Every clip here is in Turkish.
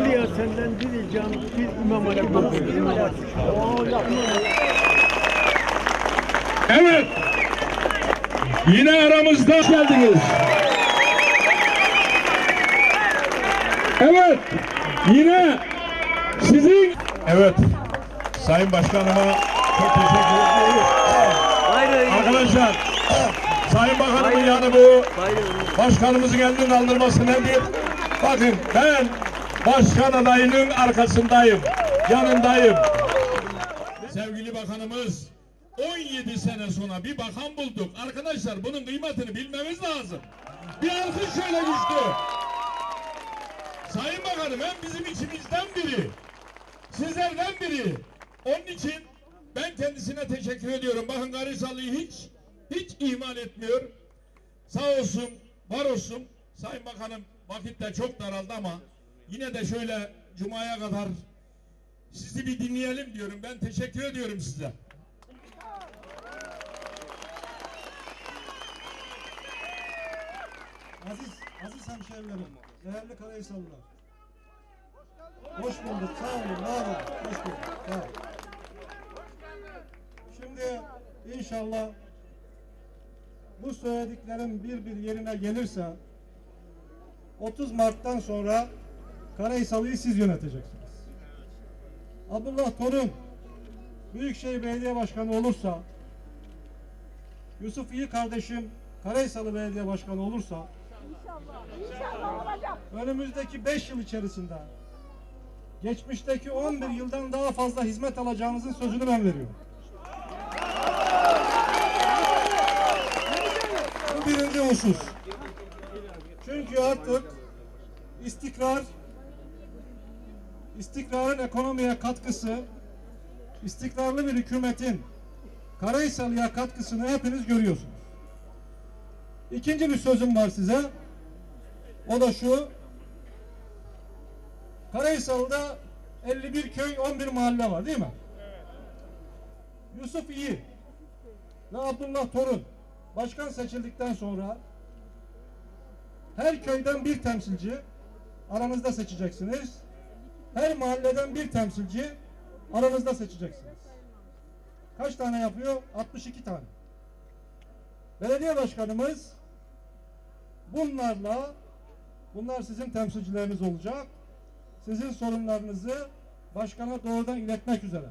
Buraya senden bir ricam bir imam hatip. Evet. Yine aramızda geldiniz. Evet. Yine sizin Evet. Sayın Başkanıma çok teşekkür ediyorum. Arkadaşlar Sayın Bakanımın yanı bu. Başkanımızın elini kaldırması nedir? Bakın ben başkan adayının arkasındayım. Yanındayım. Sevgili bakanımız 17 sene sonra bir bakan bulduk. Arkadaşlar bunun kıymetini bilmemiz lazım. Bir alkış şöyle güçlü. Sayın Bakanım hem bizim içimizden biri. Sizlerden biri. Onun için ben kendisine teşekkür ediyorum. Bakın Garisalı'yı hiç hiç ihmal etmiyor. Sağ olsun, var olsun. Sayın Bakanım vakit de çok daraldı ama yine de şöyle Cuma'ya kadar sizi bir dinleyelim diyorum. Ben teşekkür ediyorum size. Aziz, aziz hemşehrilerim, değerli Karayisalılar. Hoş bulduk, sağ olun, var olun, hoş bulduk, sağ olun. Şimdi inşallah bu söylediklerim bir bir yerine gelirse 30 Mart'tan sonra Karayisalı'yı siz yöneteceksiniz. Abdullah Torun Büyükşehir Belediye Başkanı olursa Yusuf İyi kardeşim Karayisalı Belediye Başkanı olursa İnşallah olacak. önümüzdeki 5 yıl içerisinde geçmişteki 11 yıldan daha fazla hizmet alacağınızın sözünü ben veriyorum. Bu birinci husus. Çünkü artık istikrar istikrarın ekonomiye katkısı istikrarlı bir hükümetin Karahisarlı'ya katkısını hepiniz görüyorsunuz. İkinci bir sözüm var size. O da şu. Karahisar'da 51 köy 11 mahalle var değil mi? Yusuf İyi ve Abdullah Torun başkan seçildikten sonra her köyden bir temsilci aranızda seçeceksiniz. Her mahalleden bir temsilci aranızda seçeceksiniz. Kaç tane yapıyor? 62 tane. Belediye başkanımız bunlarla bunlar sizin temsilcileriniz olacak. Sizin sorunlarınızı başkana doğrudan iletmek üzere.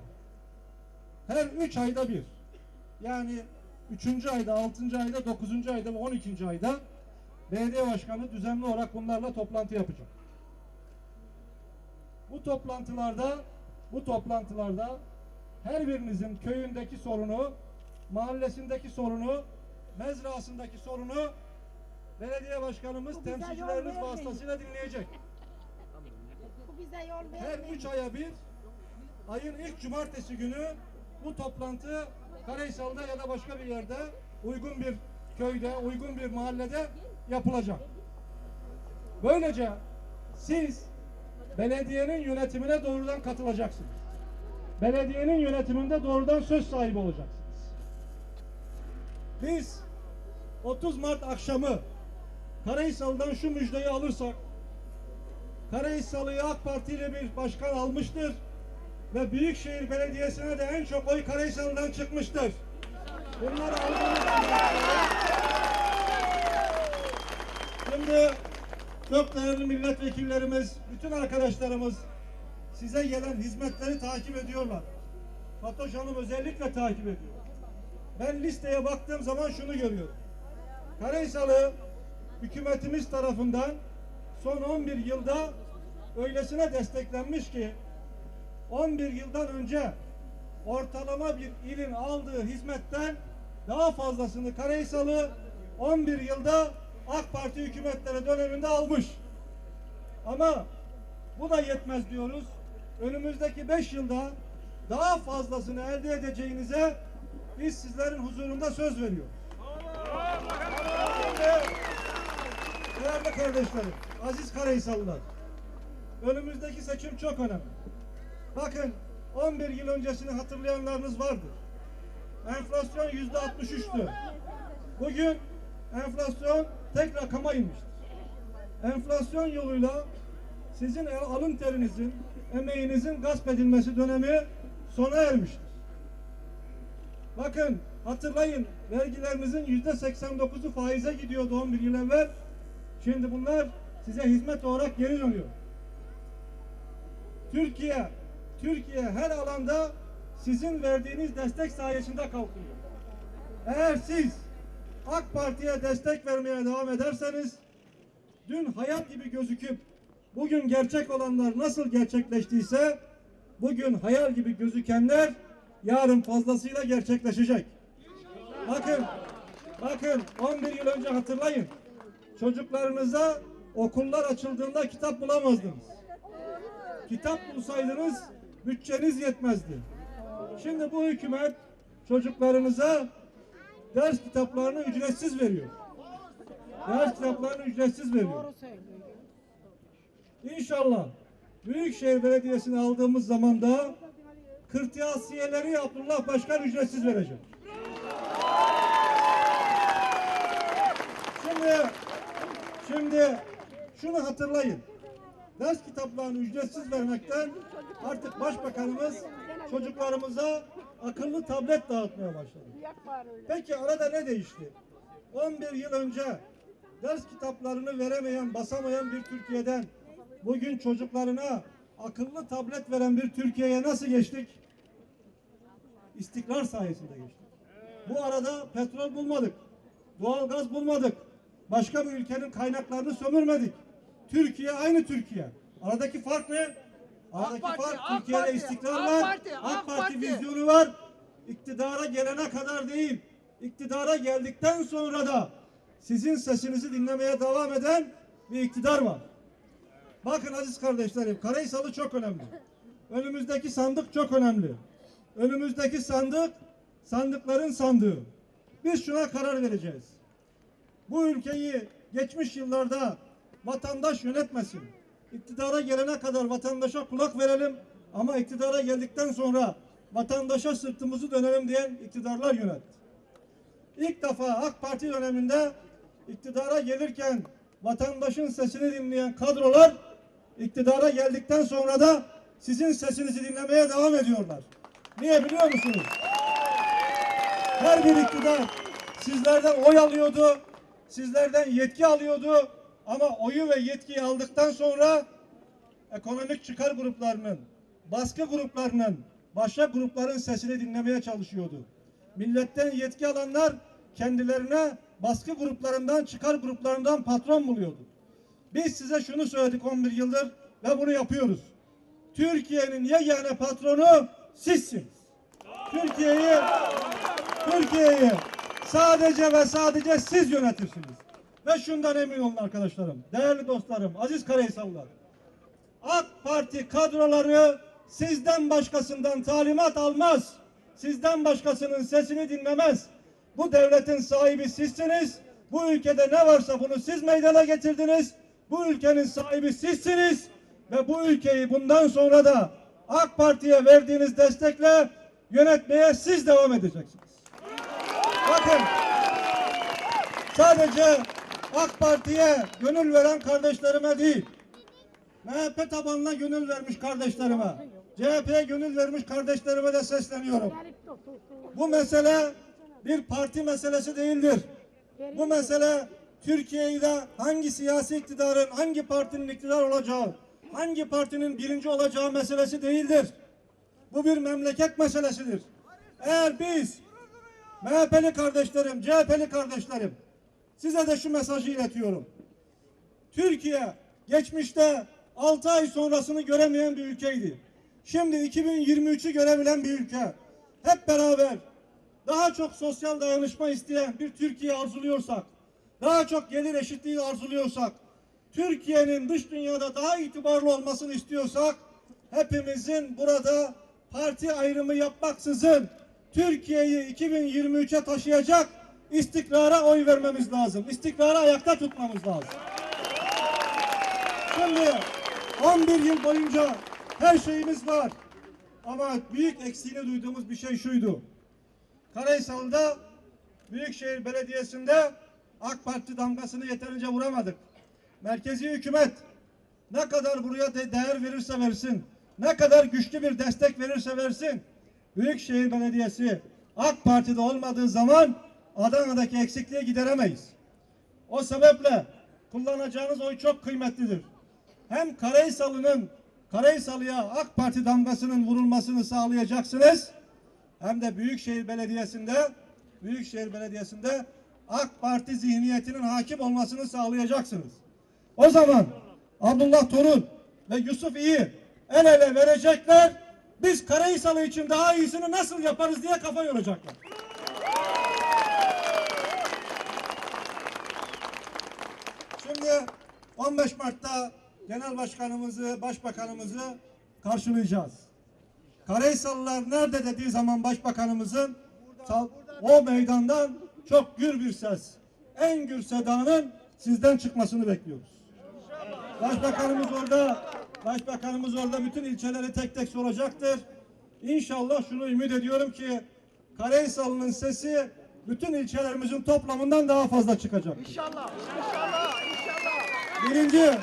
Her üç ayda bir yani üçüncü ayda, altıncı ayda, dokuzuncu ayda ve on ikinci ayda belediye başkanı düzenli olarak bunlarla toplantı yapacak. Bu toplantılarda bu toplantılarda her birinizin köyündeki sorunu, mahallesindeki sorunu, mezrasındaki sorunu belediye başkanımız Bu temsilcileriniz vasıtasıyla dinleyecek. Bu bize yol Her üç aya bir ayın ilk cumartesi günü bu toplantı Karahisar'da ya da başka bir yerde uygun bir köyde, uygun bir mahallede yapılacak. Böylece siz belediyenin yönetimine doğrudan katılacaksınız. Belediyenin yönetiminde doğrudan söz sahibi olacaksınız. Biz 30 Mart akşamı Karahisar'dan şu müjdeyi alırsak Karahisarlı'yı AK Parti ile bir başkan almıştır. Ve Büyükşehir Belediyesi'ne de en çok oy Karahisar'dan çıkmıştır. Bunları aldığımız Şimdi değerli milletvekillerimiz, bütün arkadaşlarımız size gelen hizmetleri takip ediyorlar. Fatoş Hanım özellikle takip ediyor. Ben listeye baktığım zaman şunu görüyorum. Karahisar'ı hükümetimiz tarafından son 11 yılda öylesine desteklenmiş ki 11 yıldan önce ortalama bir ilin aldığı hizmetten daha fazlasını Karahisalı 11 yılda AK Parti hükümetleri döneminde almış. Ama bu da yetmez diyoruz. Önümüzdeki 5 yılda daha fazlasını elde edeceğinize biz sizlerin huzurunda söz veriyoruz. Değerli kardeşlerim, aziz Karahisalılar, önümüzdeki seçim çok önemli. Bakın 11 yıl öncesini hatırlayanlarınız vardır. Enflasyon yüzde 63'tü. Bugün enflasyon tek rakama inmiştir. Enflasyon yoluyla sizin alın terinizin, emeğinizin gasp edilmesi dönemi sona ermiştir. Bakın hatırlayın vergilerimizin yüzde 89'u faize gidiyordu 11 yıl evvel. Şimdi bunlar size hizmet olarak geri dönüyor. Türkiye, Türkiye her alanda sizin verdiğiniz destek sayesinde kalkınıyor. Eğer siz AK Parti'ye destek vermeye devam ederseniz dün hayat gibi gözüküp bugün gerçek olanlar nasıl gerçekleştiyse bugün hayal gibi gözükenler yarın fazlasıyla gerçekleşecek. Bakın, bakın 11 yıl önce hatırlayın. Çocuklarınıza okullar açıldığında kitap bulamazdınız. Kitap bulsaydınız bütçeniz yetmezdi. Şimdi bu hükümet çocuklarınıza ders kitaplarını ücretsiz veriyor. Ders kitaplarını ücretsiz veriyor. İnşallah Büyükşehir Belediyesi'ni aldığımız zaman da kırtasiyeleri Abdullah Başkan ücretsiz verecek. Şimdi şimdi şunu hatırlayın. Ders kitaplarını ücretsiz vermekten artık başbakanımız çocuklarımıza akıllı tablet dağıtmaya başladı. Peki arada ne değişti? 11 yıl önce ders kitaplarını veremeyen, basamayan bir Türkiye'den bugün çocuklarına akıllı tablet veren bir Türkiye'ye nasıl geçtik? İstikrar sayesinde geçtik. Bu arada petrol bulmadık. Doğalgaz bulmadık. Başka bir ülkenin kaynaklarını sömürmedik. Türkiye aynı Türkiye. Aradaki fark ne? Aradaki Parti, fark AK Türkiye'de Parti, istikrar AK var. Parti, AK AK Parti Parti. vizyonu var. İktidara gelene kadar değil. İktidara geldikten sonra da sizin sesinizi dinlemeye devam eden bir iktidar var. Bakın aziz kardeşlerim, Karaysalı çok önemli. Önümüzdeki sandık çok önemli. Önümüzdeki sandık, sandıkların sandığı. Biz şuna karar vereceğiz. Bu ülkeyi geçmiş yıllarda vatandaş yönetmesin. İktidara gelene kadar vatandaşa kulak verelim ama iktidara geldikten sonra vatandaşa sırtımızı dönelim diyen iktidarlar yönetti. İlk defa AK Parti döneminde iktidara gelirken vatandaşın sesini dinleyen kadrolar iktidara geldikten sonra da sizin sesinizi dinlemeye devam ediyorlar. Niye biliyor musunuz? Her bir iktidar sizlerden oy alıyordu, sizlerden yetki alıyordu ama oyu ve yetkiyi aldıktan sonra ekonomik çıkar gruplarının, baskı gruplarının, başka grupların sesini dinlemeye çalışıyordu. Milletten yetki alanlar kendilerine baskı gruplarından, çıkar gruplarından patron buluyordu. Biz size şunu söyledik 11 yıldır ve bunu yapıyoruz. Türkiye'nin yegane patronu sizsiniz. Türkiye'yi Türkiye'yi sadece ve sadece siz yönetirsiniz. Ve şundan emin olun arkadaşlarım, değerli dostlarım, aziz Karaysallar. AK Parti kadroları sizden başkasından talimat almaz. Sizden başkasının sesini dinlemez. Bu devletin sahibi sizsiniz. Bu ülkede ne varsa bunu siz meydana getirdiniz. Bu ülkenin sahibi sizsiniz. Ve bu ülkeyi bundan sonra da AK Parti'ye verdiğiniz destekle yönetmeye siz devam edeceksiniz. Bakın sadece AK Parti'ye gönül veren kardeşlerime değil, MHP tabanına gönül vermiş kardeşlerime, CHP'ye gönül vermiş kardeşlerime de sesleniyorum. Bu mesele bir parti meselesi değildir. Bu mesele Türkiye'de hangi siyasi iktidarın, hangi partinin iktidar olacağı, hangi partinin birinci olacağı meselesi değildir. Bu bir memleket meselesidir. Eğer biz MHP'li kardeşlerim, CHP'li kardeşlerim size de şu mesajı iletiyorum. Türkiye geçmişte 6 ay sonrasını göremeyen bir ülkeydi. Şimdi 2023'ü görebilen bir ülke. Hep beraber daha çok sosyal dayanışma isteyen bir Türkiye arzuluyorsak, daha çok gelir eşitliği arzuluyorsak, Türkiye'nin dış dünyada daha itibarlı olmasını istiyorsak, hepimizin burada parti ayrımı yapmaksızın Türkiye'yi 2023'e taşıyacak istikrara oy vermemiz lazım. İstikrarı ayakta tutmamız lazım. Şimdi 11 yıl boyunca her şeyimiz var. Ama büyük eksiğini duyduğumuz bir şey şuydu. Karaysalı'da Büyükşehir Belediyesi'nde AK Parti damgasını yeterince vuramadık. Merkezi hükümet ne kadar buraya de değer verirse versin, ne kadar güçlü bir destek verirse versin, Büyükşehir Belediyesi AK Parti'de olmadığı zaman Adana'daki eksikliği gideremeyiz. O sebeple kullanacağınız oy çok kıymetlidir. Hem Karaysalı'nın Karaysalı'ya AK Parti damgasının vurulmasını sağlayacaksınız. Hem de Büyükşehir Belediyesi'nde Büyükşehir Belediyesi'nde AK Parti zihniyetinin hakim olmasını sağlayacaksınız. O zaman Abdullah Torun ve Yusuf İyi el ele verecekler. Biz Karaysalı için daha iyisini nasıl yaparız diye kafa yoracaklar. Şimdi 15 Mart'ta Genel Başkanımızı, Başbakanımızı karşılayacağız. Karaysalılar nerede dediği zaman Başbakanımızın o meydandan çok gür bir ses, en gür sedanın sizden çıkmasını bekliyoruz. Başbakanımız orada, Başbakanımız orada bütün ilçeleri tek tek soracaktır. İnşallah şunu ümit ediyorum ki Karaysalı'nın sesi bütün ilçelerimizin toplamından daha fazla çıkacak. İnşallah, inşallah. Birinci,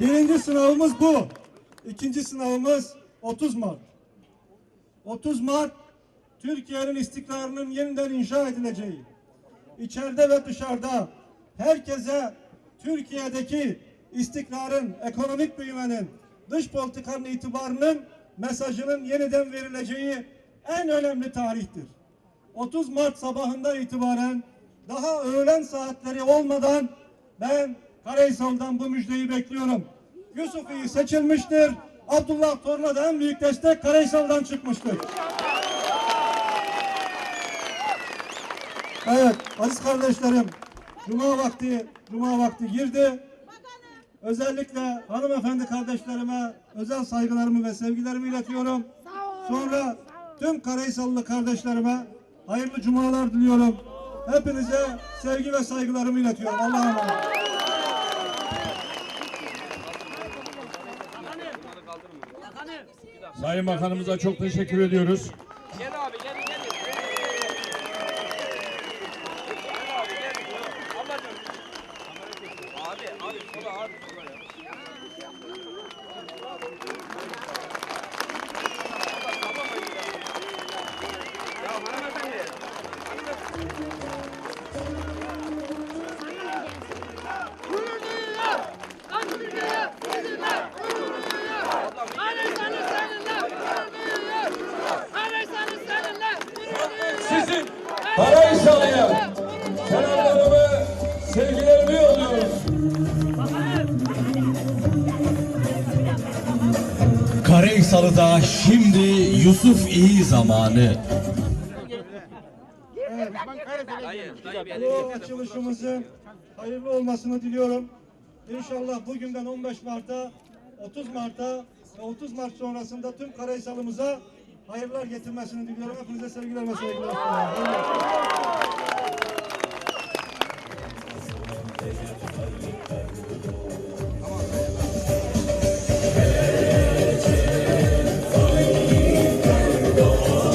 birinci sınavımız bu. İkinci sınavımız 30 Mart. 30 Mart Türkiye'nin istikrarının yeniden inşa edileceği, içeride ve dışarıda herkese Türkiye'deki istikrarın, ekonomik büyümenin, dış politikanın itibarının mesajının yeniden verileceği en önemli tarihtir. 30 Mart sabahından itibaren daha öğlen saatleri olmadan ben Karaysal'dan bu müjdeyi bekliyorum. Yusuf İyi seçilmiştir. Abdullah Torun'a da en büyük destek Karaysal'dan çıkmıştır. Evet aziz kardeşlerim Cuma vakti Cuma vakti girdi. Özellikle hanımefendi kardeşlerime özel saygılarımı ve sevgilerimi iletiyorum. Sonra tüm Karaysallı kardeşlerime hayırlı cumalar diliyorum. Hepinize sevgi ve saygılarımı iletiyorum. Allah'a emanet. Sayın Bakanımıza çok teşekkür ediyoruz. Karaysalı'ya selamlarımı, sevgilerimi yolluyorum. Karaysalı'da şimdi Yusuf iyi zamanı. Bu açılışımızın hayırlı olmasını diliyorum. İnşallah bugünden 15 Mart'a, 30 Mart'a ve 30 Mart sonrasında tüm Karaysalımıza hayırlar getirmesini diliyorum. Hepinize sevgiler ve saygılar sunuyorum.